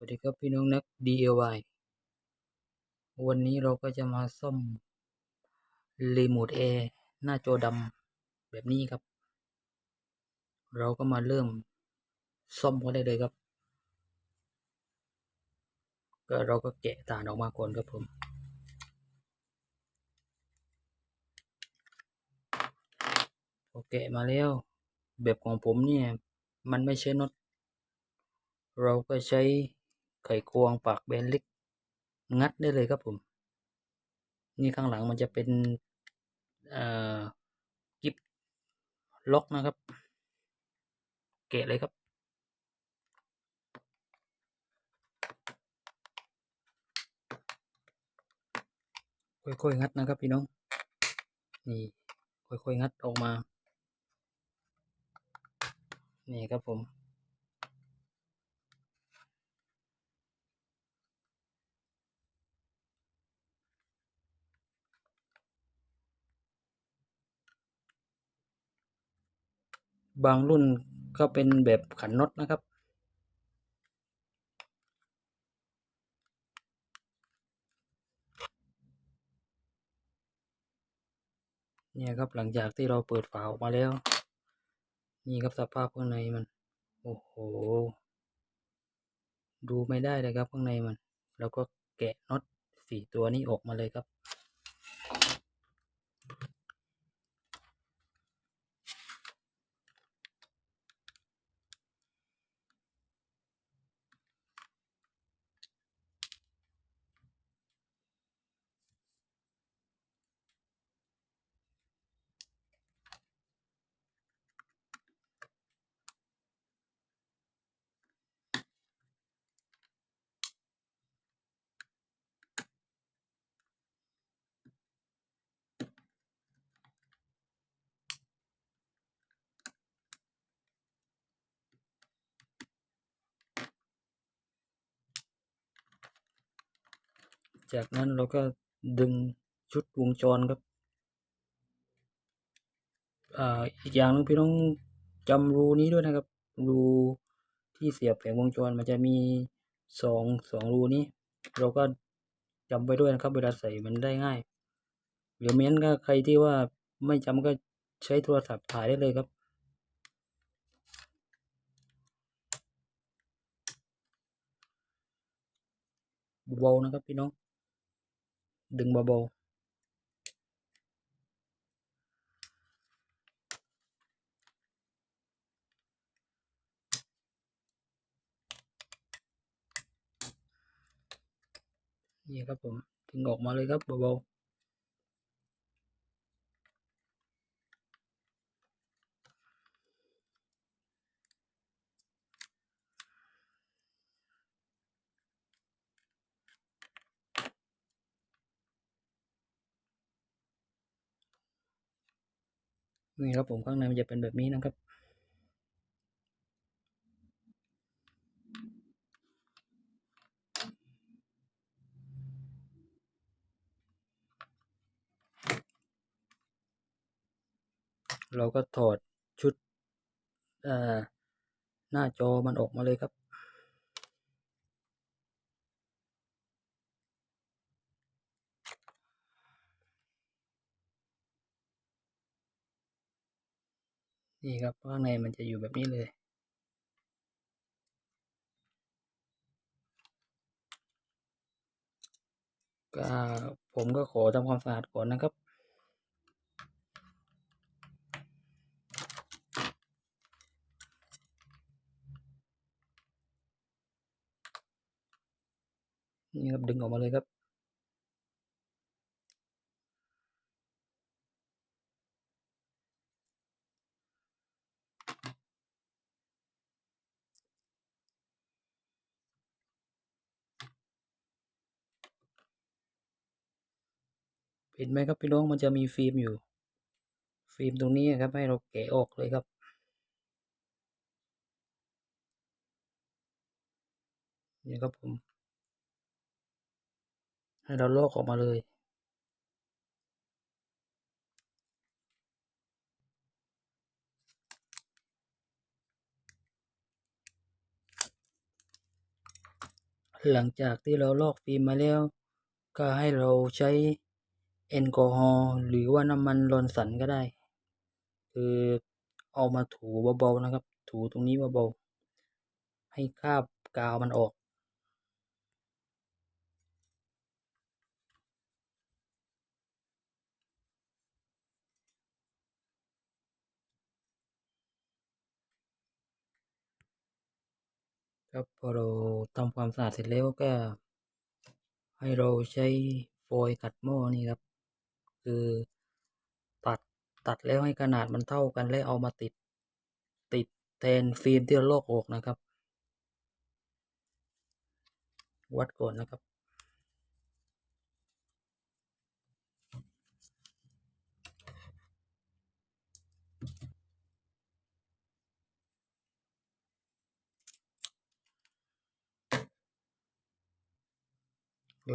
สวัสดีครับพี่น้องนัก DIY วันนี้เราก็จะมาซ่อมรีโมทแอร์หน้าจอดำแบบนี้ครับ เราก็มาเริ่มซ่อมกันได้เลยครับ ก็เราก็แกะฐานออกมาก่อนครับผมพอแกะมาแล้ว แบบของผมเนี่ย มันไม่ใช่น็อตเราก็ใช้ ไขควงปากแบนเล็ก งัดได้เลยครับผม นี่ข้างหลังมันจะเป็นกิบล็อกนะครับแกะเลยครับ ค่อยๆ งัดนะครับพี่น้อง นี่ ค่อยๆ งัดออกมา นี่ครับผม บางรุ่นก็เป็นแบบขันน็อตนะครับ เนี่ยครับหลังจากที่เราเปิดฝาออกมาแล้ว นี่ครับสภาพข้างในมัน โอ้โห ดูไม่ได้เลยครับข้างในมัน แล้วก็แกะน็อตสี่ตัวนี้ออกมาเลยครับ จากนั้นเราก็ดึงชุดวงจรครับอ่าอีกอย่างนึงพี่ต้องจำรูนี้ด้วยนะครับ รูที่เสียบแผงวงจรมันจะมีสองสองรูนี้ เราก็จำไปด้วยนะครับ เวลาใส่มันได้ง่ายเดี๋ยวเม้นก็ใครที่ว่าไม่จำก็ใช้โทรศัพท์ถ่ายได้เลยครับเบาๆนะครับพี่น้อง ดึงเบาๆนี่ครับผมดึงออกมาเลยครับเบาๆ นี่ครับผมข้างในมันจะเป็นแบบนี้นะครับ เราก็ถอดชุดหน้าจอมันออกมาเลยครับ นี่ครับข้างในมันจะอยู่แบบนี้เลย ก็ผมก็ขอทำความสะอาดก่อนนะครับนี่ครับดึงออกมาเลยครับ เห็นไหมครับพี่น้องมันจะมีฟิล์มอยู่ ฟิล์มตรงนี้ครับให้เราแกะออกเลยครับ นี่ครับผม ให้เราลอกออกมาเลย หลังจากที่เราลอกฟิล์มมาแล้ว ก็ให้เราใช้ แอลกอฮอล์หรือว่าน้ำมันลอนสันก็ได้ คือเอามาถูเบาๆนะครับ ถูตรงนี้เบาๆให้คราบกาวมันออกครับพอเราทำความสะอาดเสร็จแล้วก็ ให้เราใช้ฟอยล์ขัดหม้อนี่ครับ คือตัดตัดแล้วให้ขนาดมันเท่ากันแล้วเอามาติดติดแทนฟิล์มที่เราลอกออกนะครับ วัดก่อนนะครับ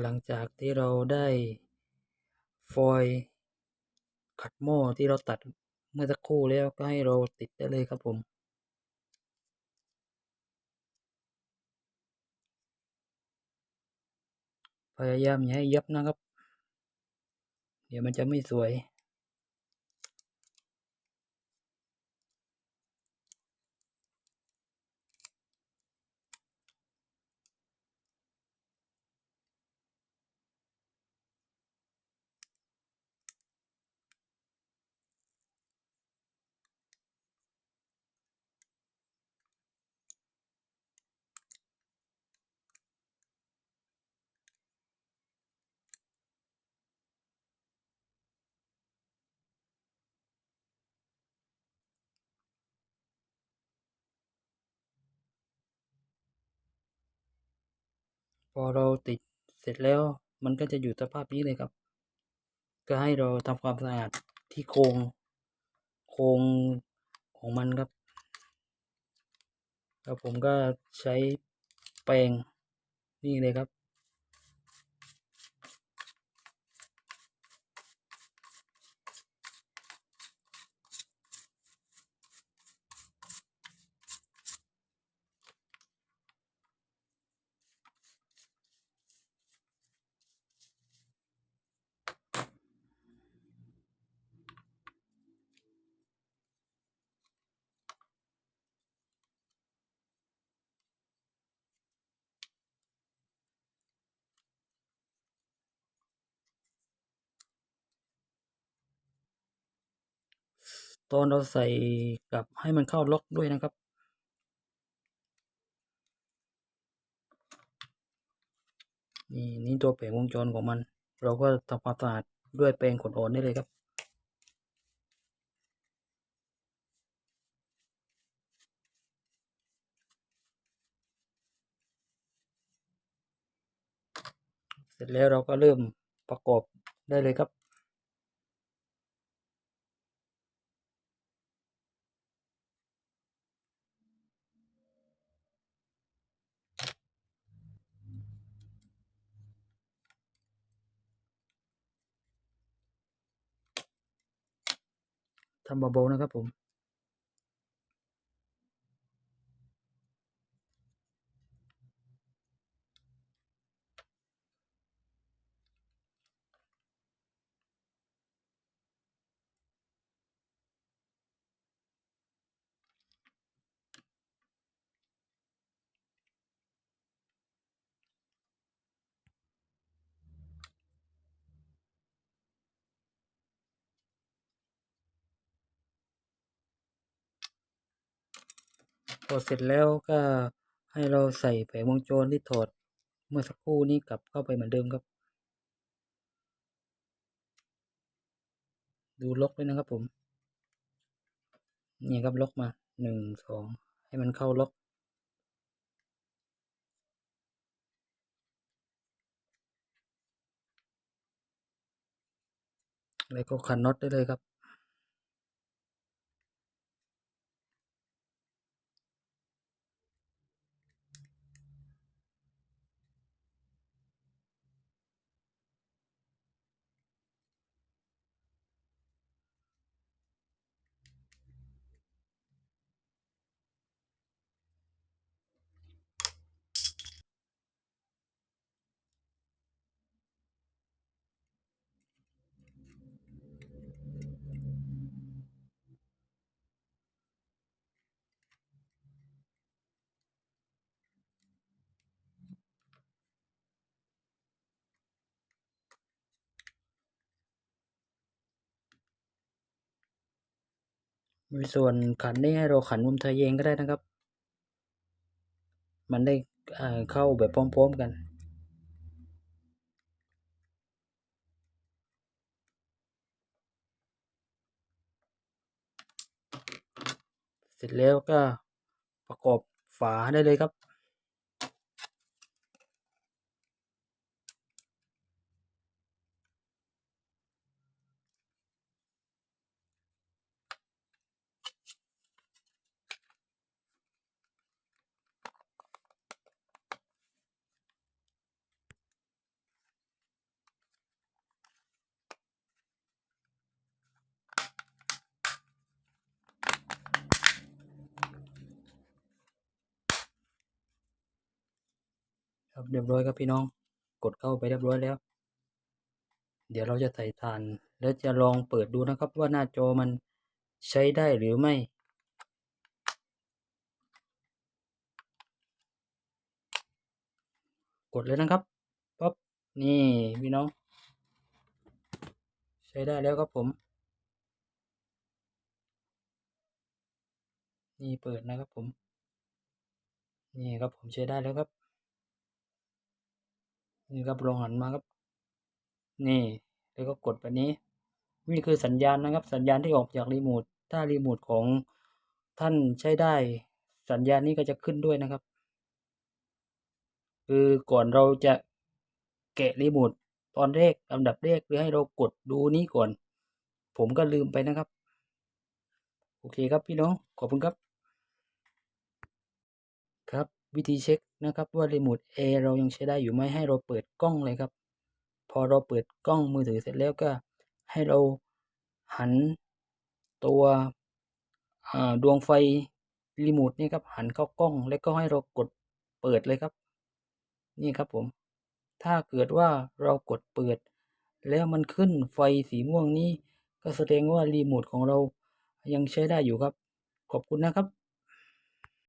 หลังจากที่เราได้ ฟอยล์ขัดหม้อที่เราตัดเมื่อสักครู่แล้วก็ให้เราติดได้เลยครับผมพยายามอย่าให้ยับนะครับ เดี๋ยวมันจะไม่สวย พอเราติดเสร็จแล้วมันก็จะอยู่สภาพนี้เลยครับ ก็ให้เราทำความสะอาดที่โครงโครงของมันครับ แล้วผมก็ใช้แปรงนี่เลยครับ ตอนเราใส่กลับให้มันเข้าล็อกด้วยนะครับ นี่นี่ตัวแผงวงจรของมัน เราก็ทำความสะอาดด้วยแปรงขนอ่อนได้เลยครับเสร็จแล้วเราก็เริ่มประกอบได้เลยครับ ทำเบาๆนะครับผม พอเสร็จแล้วก็ให้เราใส่แผงวงจรที่ถอดเมื่อสักครู่นี้กลับเข้าไปเหมือนเดิมครับ ดูล็อกด้วยนะครับผม นี่ครับล็อกมาหนึ่งสองให้มันเข้าล็อกแล้วก็ขันน็อตได้เลยครับ มีส่วนขันนี่ให้เราขันมุมทะเยงก็ได้นะครับ มันได้เข้าแบบพร้อมๆกันเสร็จแล้วก็ประกอบฝาได้เลยครับ ครับเรียบร้อยครับพี่น้อง กดเข้าไปเรียบร้อยแล้ว เดี๋ยวเราจะใส่ฐาน แล้วจะลองเปิดดูนะครับ ว่าหน้าจอมันใช้ได้หรือไม่กดเลยนะครับปั๊บนี่พี่น้อง ใช้ได้แล้วครับผม นี่เปิดนะครับผม นี่ครับผมใช้ได้แล้วครับ นี่ครับลองหันมาครับ นี่ แล้วก็กดแบบนี้ นี่คือสัญญาณนะครับ สัญญาณที่ออกจากรีโมทถ้ารีโมทของท่านใช้ได้ สัญญาณนี้ก็จะขึ้นด้วยนะครับ คือก่อนเราจะแกะรีโมทตอนแรกลำดับแรกคือให้เรากดดูนี้ก่อน ผมก็ลืมไปนะครับ โอเคครับพี่น้องขอบคุณครับครับ วิธีเช็คนะครับว่ารีโมท A เรายังใช้ได้อยู่ไหมให้เราเปิดกล้องเลยครับ พอเราเปิดกล้องมือถือเสร็จแล้วก็ ให้เราหันตัวดวงไฟรีโมทนี่ครับหันเข้ากล้องแล้วก็ให้เรากดเปิดเลยครับ นี่ครับผม ถ้าเกิดว่าเรากดเปิด แล้วมันขึ้นไฟสีม่วงนี้ ก็แสดงว่ารีโมทของเรายังใช้ได้อยู่ครับ ขอบคุณนะครับ